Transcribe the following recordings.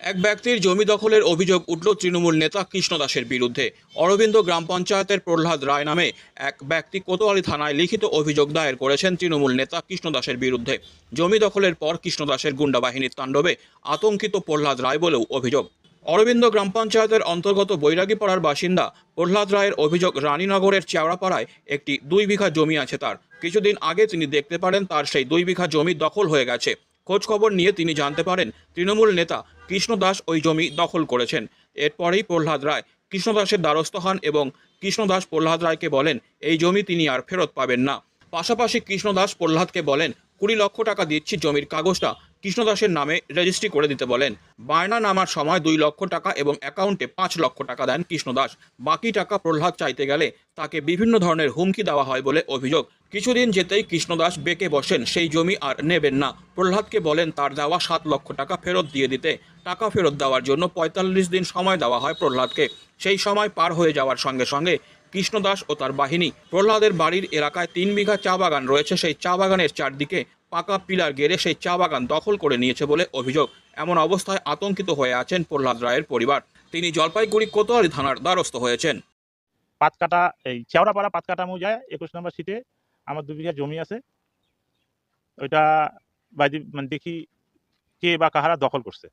এক ব্যক্তির জমি দখলের অভিযোগ উঠল তৃণমূল নেতা কৃষ্ণ দাসের বিরুদ্ধে। অরবিন্দ গ্রাম পঞ্চায়েতের প্রহ্লাদ রায় নামে এক ব্যক্তি কোতোয়ালি থানায় লিখিত অভিযোগ দায়ের করেছেন তৃণমূল নেতা কৃষ্ণ দাসের বিরুদ্ধে। জমি দখলের পর কৃষ্ণ দাসের গুন্ডা বাহিনীর তাণ্ডবে আতঙ্কিত প্রহ্লাদ রায় বলেও অভিযোগ। অরবিন্দ গ্রাম পঞ্চায়েতের অন্তর্গত বৈরাগীপাড়ার বাসিন্দা প্রহ্লাদ রায়ের অভিযোগ রানীনগরের চেওড়াপাড়ায় একটি দুই বিঘা জমি আছে তার। কিছুদিন আগে তিনি দেখতে পারেন তার সেই দুই বিঘা জমি দখল হয়ে গেছে। খোঁজ খবর নিয়ে তিনি জানতে পারেন, তৃণমূল নেতা কৃষ্ণ দাস ওই জমি দখল করেছেন। এরপরেই প্রহ্লাদ রায় কৃষ্ণ দাসের দ্বারস্থ হন এবং কৃষ্ণ দাস প্রহ্লাদ রায়কে বলেন, এই জমি তিনি আর ফেরত পাবেন না। পাশাপাশি কৃষ্ণ দাস প্রহ্লাদকে বলেন, কুড়ি লক্ষ টাকা দিচ্ছি জমির কাগজটা কৃষ্ণ দাসের নামে রেজিস্ট্রি করে দিতে বলেন। বায়না নামার সময় দুই লক্ষ টাকা এবং অ্যাকাউন্টে পাঁচ লক্ষ টাকা দেন কৃষ্ণদাস বাকি টাকা প্রহ্লাদ চাইতে গেলে তাকে বিভিন্ন ধরনের হুমকি দেওয়া হয় বলে অভিযোগ। কিছুদিন যেতেই কৃষ্ণদাস বেঁকে বসেন, সেই জমি আর নেবেন না। প্রহ্লাদকে বলেন, তার দেওয়া সাত লক্ষ টাকা ফেরত দিয়ে দিতে। টাকা ফেরত দেওয়ার জন্য পঁয়তাল্লিশ দিন সময় দেওয়া হয় প্রহ্লাদকে। সেই সময় পার হয়ে যাওয়ার সঙ্গে সঙ্গে কৃষ্ণদাস ও তার বাহিনী, প্রহ্লাদের বাড়ির এলাকায় তিন বিঘা চা বাগান রয়েছে। সেই চা বাগানের চারদিকে পাকা পিলার গেড়ে সেই চা বাগান দখল করে নিয়েছে বলে অভিযোগ। এমন অবস্থায় আতঙ্কিত হয়ে আছেন প্রহ্লাদ রায়ের পরিবার। তিনি জলপাইগুড়ি কোতোয়ালি থানার দ্বারস্থ হয়েছেন। পাতকাটা, এই চেওড়াপাড়া পাতকাটা মৌজায় একুশ নম্বর সিটে আমার দু বিঘা জমি আছে। ওইটা বাইদি মানে দেখি কে বা কাহারা দখল করছে।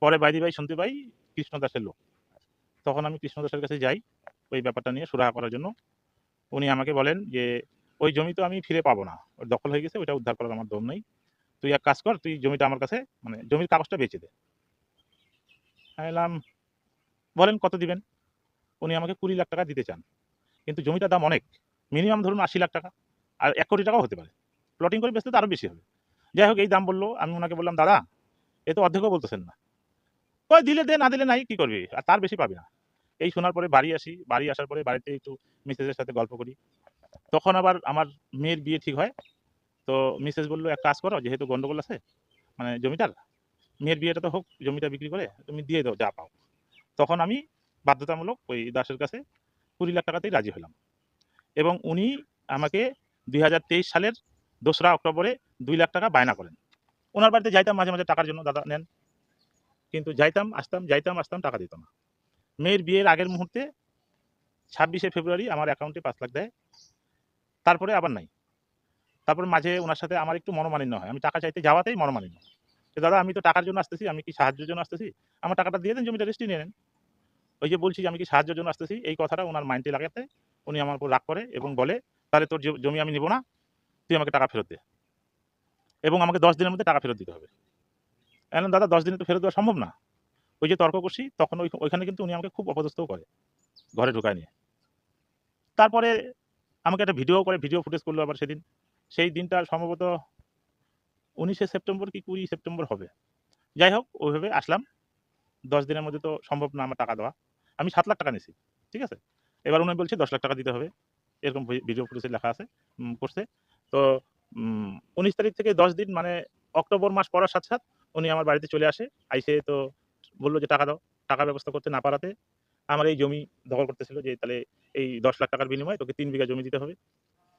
পরে বাইদি ভাই শুনতে পাই কৃষ্ণ দাসের লোক। তখন আমি কৃষ্ণ দাসের কাছে যাই ওই ব্যাপারটা নিয়ে সুরাহা করার জন্য। উনি আমাকে বলেন যে ওই জমি তো আমি ফিরে পাবো না। ওর দখল হয়ে গেছে, ওইটা উদ্ধার করার আমার দম নেই। তুই এক কাজ কর, তুই জমিটা আমার কাছে মানে জমির কাগজটা বেচে দে। বললাম, বলেন কত দিবেন? উনি আমাকে কুড়ি লাখ টাকা দিতে চান। কিন্তু জমিটার দাম অনেক। মিনিমাম ধরুন আশি লাখ টাকা। আর এক কোটি টাকাও হতে পারে। প্লটিং করে বেচতে তো আরও বেশি হবে। যাই হোক, এই দাম বলল। আমি ওনাকে বললাম, দাদা, এ তো অর্ধেকও বলতেছেন না। ওই দিলে দে, না দিলে নাই, কি করবি? আর তার বেশি পাবি না। এই শোনার পরে বাড়ি আসি। বাড়ি আসার পরে বাড়িতে একটু মিসেসের সাথে গল্প করি। তখন আবার আমার মেয়ের বিয়ে ঠিক হয়। তো মিসেস বলল, এক কাজ করো, যেহেতু গন্ডগোল আছে মানে জমিটার মেয়ের বিয়েটা তো হোক, জমিটা বিক্রি করে তুমি দিয়ে দাও, যা পাও। তখন আমি বাধ্যতামূলক ওই দাসের কাছে কুড়ি লাখ টাকাতেই রাজি হলাম। এবং উনি আমাকে দুই হাজার তেইশ সালের দোসরা অক্টোবরে দুই লাখ টাকা বায়না করেন। ওনার বাড়িতে যাইতাম মাঝে মাঝে টাকার জন্য, দাদা নেন। কিন্তু যাইতাম, আসতাম যাইতাম, আসতাম, টাকা দিত না। মেয়ের বিয়ের আগের মুহূর্তে ছাব্বিশে ফেব্রুয়ারি আমার অ্যাকাউন্টে পাঁচ লাখ দেয়। তারপরে আবার নাই। তারপর মাঝে ওনার সাথে আমার একটু মনোমালিন্য হয়। আমি টাকা চাইতে যাওয়াতেই মনোমালিন্য। দাদা, আমি তো টাকার জন্য আসতেছি, আমি কি সাহায্যের জন্য আসতেছি? আমার টাকাটা দিয়ে দেন, জমিটা রেস্টি নিয়ে নেন। ওই যে বলছি যে, আমি কি সাহায্যের জন্য আসতেছি? এই কথাটা ওনার মাইন্ডে লাগাতে উনি আমার উপর রাগ করে এবং বলে, তাহলে তোর জমি আমি নিব না, তুই আমাকে টাকা ফেরত দে। এবং আমাকে দশ দিনের মধ্যে টাকা ফেরত দিতে হবে। এখন দাদা, দশ দিনে তো ফেরত দেওয়া সম্ভব না। ওই যে তর্ক করছি, তখন ওই, ওইখানে কিন্তু উনি আমাকে খুব অপদস্থও করে, ঘরে ঢুকায় নিয়ে। তারপরে আমাকে একটা ভিডিও করে ভিডিও ফুটেজ করল আবার সেদিন। সেই দিনটা সম্ভবত উনিশে সেপ্টেম্বর কি কুড়ি সেপ্টেম্বর হবে। যাই হোক, ওইভাবে আসলাম। দশ দিনের মধ্যে তো সম্ভব না আমার টাকা দেওয়া। আমি সাত লাখ টাকা নিয়েছি, ঠিক আছে? এবার উনি বলছে দশ লাখ টাকা দিতে হবে। এরকম ভিডিও ফুটেজে লেখা আছে করছে। তো উনিশ তারিখ থেকে দশ দিন মানে অক্টোবর মাস পড়ার সাথে সাথে উনি আমার বাড়িতে চলে আসে। আইসে তো বলল যে, টাকা দাও, টাকা ব্যবস্থা করতে না পারাতে আমার এই জমি দখল করতেছিল যে তাহলে এই দশ লাখ টাকার বিনিময়ে তোকে তিন বিঘা জমি দিতে হবে।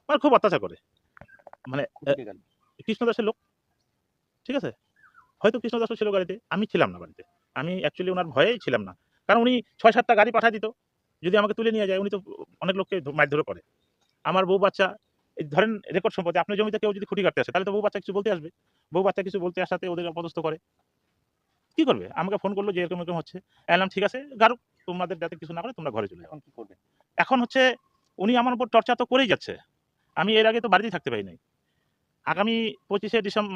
মানে খুব অত্যাচার করে। মানে আহ, কৃষ্ণ দাসের লোক। ঠিক আছে? হয়তো কৃষ্ণ দাসও ছিল গাড়িতে আমি ছিলাম না বাড়িতে আমি অ্যাকচুয়ালি ওনার ভয়েই ছিলাম না। কারণ উনি ছয় সাতটা গাড়ি পাঠিয়ে দিত। যদি আমাকে তুলে নিয়ে যায় উনি তো অনেক লোককে ধ- মার ধরে পড়ে আমার বউ বাচ্চা এই ধরেন রেকর্ড সম্পত্তি আপনার জমিতে কেউ যদি খুঁটি কাটতে আসে তাহলে তো বউ বাচ্চা কিছু বলতে আসবে। বউ বাচ্চা কিছু বলতে আসাতে ওদের অপদস্থ করে। কি করবে? আমাকে ফোন করল যে এরকম এরকম হচ্ছে। এলাম ঠিক আছে গারুক তোমাদের যাতে কিছু না করে তোমরা ঘরে চলে যাও। এখন কি করবে? এখন হচ্ছে উনি আমার উপর টর্চার তো করেই যাচ্ছে। আমি এর আগে তো বাড়িতেই থাকতে পারি নাই আগামী পঁচিশে ডিসেম্বর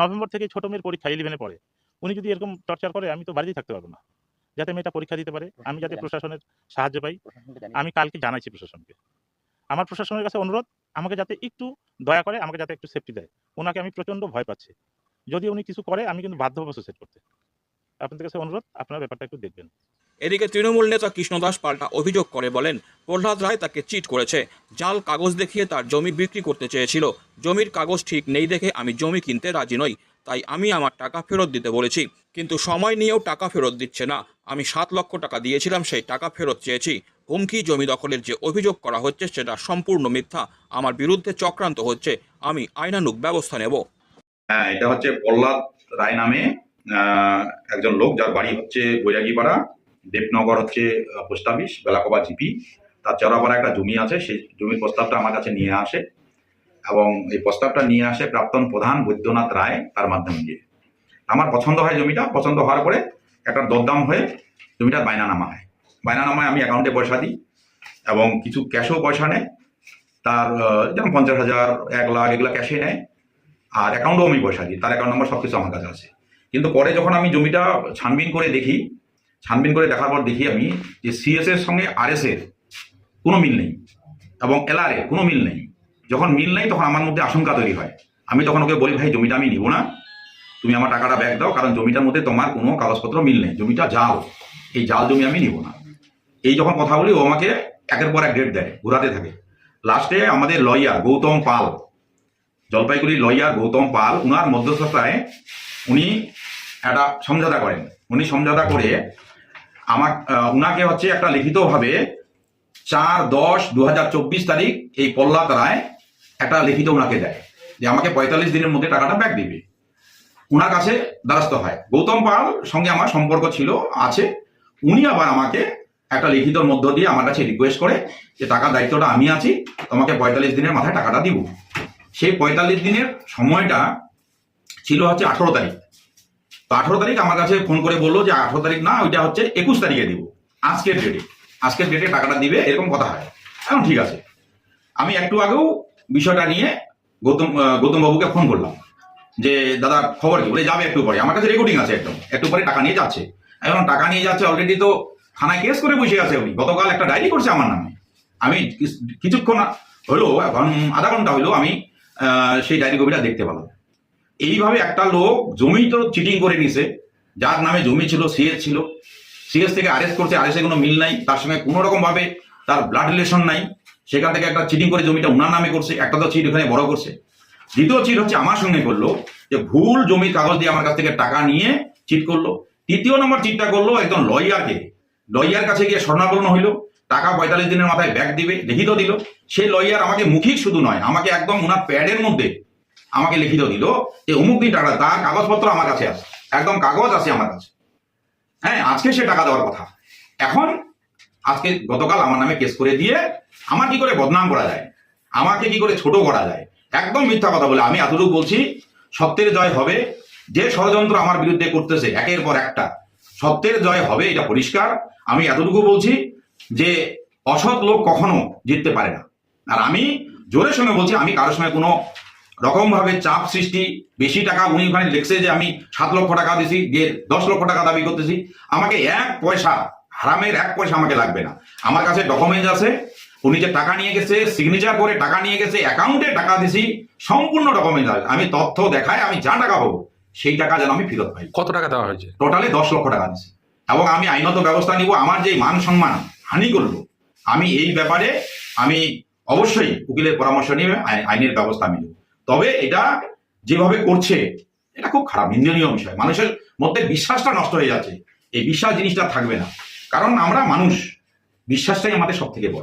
নভেম্বর থেকে ছোট মেয়ের পরীক্ষা ইলেভেনে পড়ে। উনি যদি এরকম টর্চার করে আমি তো বাড়িতেই থাকতে পারব না। যাতে মেয়েটা পরীক্ষা দিতে পারে আমি যাতে প্রশাসনের সাহায্য পাই আমি কালকে জানাইছি প্রশাসনকে। আমার প্রশাসনের কাছে অনুরোধ আমাকে যাতে একটু দয়া করে আমাকে যাতে একটু সেফটি দেয়। ওনাকে আমি প্রচণ্ড ভয় পাচ্ছি। যদি উনি কিছু করে আমি কিন্তু বাধ্য হব সুসাইড করতে। আপনাদের কাছে অনুরোধ আপনারা ব্যাপারটা একটু দেখবেন। এদিকে তৃণমূল নেতা কৃষ্ণ দাস পাল্টা অভিযোগ করে বলেন, প্রহ্লাদ রায় তাকে চিট করেছে। জাল কাগজ দেখিয়ে তার জমি বিক্রি করতে চেয়েছিল। জমির কাগজ ঠিক নেই দেখে আমি জমি কিনতে রাজি নই। তাই আমি আমার টাকা ফেরত দিতে বলেছি। কিন্তু সময় নিয়েও টাকা ফেরত দিচ্ছে না। আমি সাত লক্ষ টাকা দিয়েছিলাম, সেই টাকা ফেরত চেয়েছি। হুমকি জমি দখলের যে অভিযোগ করা হচ্ছে, সেটা সম্পূর্ণ মিথ্যা। আমার বিরুদ্ধে চক্রান্ত হচ্ছে। আমি আইনানুগ ব্যবস্থা নেব। হ্যাঁ এটা হচ্ছে প্রহ্লাদ রায় নামে একজন লোক যার বাড়ি হচ্ছে বৈরাগীপাড়া। দেবনগর হচ্ছে পোস্ট অফিস বেলাকোবা জিপি তার চড়াপাড়া একটা জমি আছে, সেই জমির প্রস্তাবটা আমার কাছে নিয়ে আসে এবং এই প্রস্তাবটা নিয়ে আসে প্রাক্তন প্রধান বৈদ্যনাথ রায় তার মাধ্যমে দিয়ে আমার পছন্দ হয় জমিটা, পছন্দ হওয়ার পরে একটা দরদাম হয়ে জমিটা বায়না নামা হয়। বায়না নামায় আমি অ্যাকাউন্টে পয়সা দিই এবং কিছু ক্যাশও পয়সা নেয়। তার যেমন পঞ্চাশ হাজার, এক লাখ এগুলো ক্যাশে নেয়। আর অ্যাকাউন্টও আমি পয়সা দিই, তার অ্যাকাউন্ট নম্বর সব কিছু আমার কাছে আছে। কিন্তু পরে যখন আমি জমিটা ছানবিন করে দেখি ছানবিন করে দেখার পর দেখি আমি যে সিএস এর সঙ্গে আর এস এর কোনো মিল নেই এবং এলআর এর কোনো মিল নেই। যখন মিল নেই তখন আমার মধ্যে আশঙ্কা তৈরি হয়। আমি তখন ওকে বলি, ভাই, জমিটা আমি নিব না। তুমি আমার টাকাটা ব্যাক দাও, কারণ জমিটার মধ্যে তোমার কোনো কাগজপত্র মিল নেই। জমিটা জাল। এই জাল জমি আমি নিব না। এই যখন কথা বলি, ও আমাকে একের পর এক ডেট দেয়, ঘুরাতে থাকে। লাস্টে আমাদের লয়ার গৌতম পাল জলপাইগুড়ি লয়ার গৌতম পাল, উনার মধ্যস্থতায় উনি একটা সমঝোতা করেন। উনি সমঝোতা করে আমার উনাকে হচ্ছে একটা লিখিতভাবে চার দশ দু তারিখ এই পল্লাত রায় একটা লিখিত উনাকে দেয় যে আমাকে পঁয়তাল্লিশ দিনের মধ্যে টাকাটা ব্যাক দিবে। উনার কাছে দ্বারস্থ হয়। গৌতম পাল সঙ্গে আমার সম্পর্ক ছিল, আছে। উনি আবার আমাকে একটা লিখিতর মধ্য দিয়ে আমার কাছে রিকোয়েস্ট করে যে টাকার দায়িত্বটা আমি আছি, তোমাকে পঁয়তাল্লিশ দিনের মাথায় টাকাটা দিব। সেই পঁয়তাল্লিশ দিনের সময়টা ছিল হচ্ছে আঠেরো তারিখ। তো আঠারো তারিখ আমার কাছে ফোন করে বলল যে আঠারো তারিখ না, ওইটা হচ্ছে একুশ তারিখে দিব। আজকের ডেটে আজকের ডেটে টাকাটা দিবে, এরকম কথা হয়। এখন ঠিক আছে। আমি একটু আগেও বিষয়টা নিয়ে গৌতম গৌতম বাবুকে ফোন করলাম। যে, দাদা, খবর কি? বলে, যাবে একটু পরে। আমার কাছে রেকর্ডিং আছে একদম। একটু পরে টাকা নিয়ে যাচ্ছে। এখন টাকা নিয়ে যাচ্ছে অলরেডি তো থানায় কেস করে বসে আছে উনি। গতকাল একটা ডায়েরি করছে আমার নামে। আমি কিছুক্ষণ হলো, এখন আধা ঘণ্টা হলো আমি সেই ডায়েরি কপিটা দেখতে পেলাম। এইভাবে একটা লোক জমি তো চিটিং করে নিছে, যার নামে জমি ছিল সিএস ছিল। সিএস থেকে আরেস্ট করছে আরেস্টে কোনো মিল নাই, তার সঙ্গে কোনো রকম ভাবে তার ব্লাড রিলেশন নাই। সেখান থেকে একটা চিটিং করে জমিটা উনার নামে করছে, একটা তো চিট ওখানে বড় করছে। দ্বিতীয় চিট হচ্ছে, আমার সঙ্গে করল যে ভুল জমির কাগজ দিয়ে আমার কাছ থেকে টাকা নিয়ে চিট করল। তৃতীয় নম্বর চিটটা করল একজন লয়ারকে লয়ার কাছে গিয়ে স্বর্ণাপন্ন হইল, টাকা পঁয়তাল্লিশ দিনের মাথায় ব্যাগ দিবে, লিখিত দিল। সেই লয়ার আমাকে মুখিক শুধু নয়, আমাকে একদম ওনার প্যাডের মধ্যে আমাকে লিখিত দিল যে, অমুক দিন টাকা তার কাগজপত্র আমার কাছে আছে। একদম কাগজ আছে আমার কাছে। হ্যাঁ আজকে সে টাকা দেওয়ার কথা। এখন আজকে গতকাল আমার নামে কেস করে দিয়ে আমার কি করে বদনাম করা যায়? আমাকে কি করে ছোট করা যায়? একদম মিথ্যা কথা বলে আমি এতটুকু বলছি, সত্যের জয় হবে। যে ষড়যন্ত্র আমার বিরুদ্ধে করতেছে, একের পর একটা। সত্যের জয় হবে, এটা পরিষ্কার। আমি এতটুকু বলছি যে, অসৎ লোক কখনো জিততে পারে না। আর আমি জোরের সঙ্গে বলছি, আমি কারোর সঙ্গে কোনো রকম ভাবে চাপ সৃষ্টি বেশি টাকা উনি ওখানে লিখছে যে আমি সাত লক্ষ টাকা দিছি দিয়ে দশ লক্ষ টাকা দাবি করতেছি। আমাকে এক পয়সা হারামের এক পয়সা আমাকে লাগবে না। আমার কাছে ডকুমেন্ট আছে উনি যে টাকা নিয়ে গেছে সিগনেচার করে টাকা নিয়ে গেছে অ্যাকাউন্টে টাকা দিছি সম্পূর্ণ ডকুমেন্ট আছে আমি তথ্য দেখায় আমি যা টাকা পাবো সেই টাকা যেন আমি ফেরত পাই। কত টাকা দেওয়া হয়েছে? টোটালে দশ লক্ষ টাকা দিছি। এবং আমি আইনত ব্যবস্থা নিব আমার যে মান সম্মান হানি করল আমি এই ব্যাপারে আমি অবশ্যই উকিলের পরামর্শ নিয়ে আই- আইনের ব্যবস্থা আমি নেব। তবে এটা যেভাবে করছে, এটা খুব খারাপ, নিন্দনীয় বিষয়। মানুষের মধ্যে বিশ্বাসটা নষ্ট হয়ে যাচ্ছে। এই বিশ্বাস জিনিসটা থাকবে না। কারণ আমরা মানুষ, বিশ্বাসটাই আমাদের সব থেকে বড়।